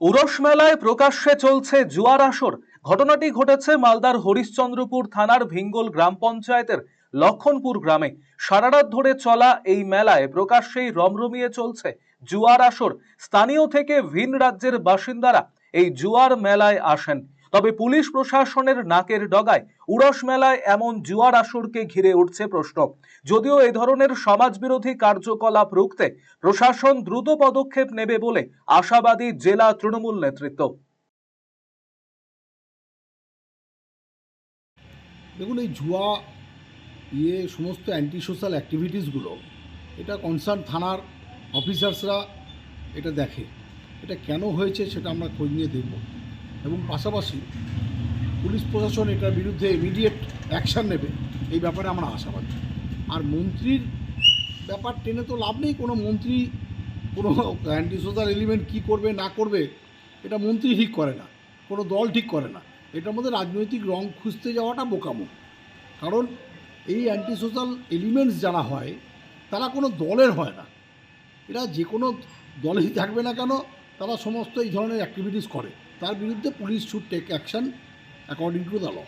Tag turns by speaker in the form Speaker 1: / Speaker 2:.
Speaker 1: উরস মেলায় প্রকাশ্যে চলছে জুয়ার আসর। ঘটনাটি ঘটেছে মালদার হরিশ্চন্দ্রপুর থানার ভিঙ্গল গ্রাম পঞ্চায়েতের লক্ষণপুর গ্রামে। সারারাত ধরে চলা এই মেলায় প্রকাশ্যেই রমরমিয়ে চলছে জুয়ার আসর। স্থানীয় থেকে ভিন রাজ্যের বাসিন্দারা এই জুয়ার মেলায় আসেন। তবে পুলিশ প্রশাসনের নাকের ডগায় উড়স মেলায় এমন জুয়ার আসরকে ঘিরে উঠছে প্রশ্ন। যদিও এ ধরনের সমাজবিরোধী কার্যকলাপ রুখতে প্রশাসন দ্রুত পদক্ষেপ নেবে বলে আশাবাদী জেলা তৃণমূল নেতৃত্ব।
Speaker 2: দেখুন, এই জুয়া ইয়ে সমস্ত অ্যান্টি সোশ্যাল অ্যাক্টিভিটিসগুলো এটা কনসার্ন থানার অফিসার্সরা এটা দেখে। এটা কেন হয়েছে সেটা আমরা খোঁজ নিয়ে দেখব। এবং পাশাপাশি পুলিশ প্রশাসন এটার বিরুদ্ধে ইমিডিয়েট অ্যাকশান নেবে, এই ব্যাপারে আমরা আশাবাদী। আর মন্ত্রীর ব্যাপার টেনে তো লাভ নেই, কোনো মন্ত্রী, কোনো অ্যান্টি সোশ্যাল এলিমেন্ট কী করবে, না করবে, এটা মন্ত্রী ঠিক করে না, কোনো দল ঠিক করে না। এটার মধ্যে রাজনৈতিক রং খুঁজতে যাওয়াটা বোকামো। কারণ এই অ্যান্টি সোশ্যাল এলিমেন্টস যারা হয়, তারা কোনো দলের হয় না। এরা যে কোনো দলেই থাকবে না কেন, তারা সমস্ত এই ধরনের অ্যাক্টিভিটিস করে। তার বিরুদ্ধে police should take action according to the law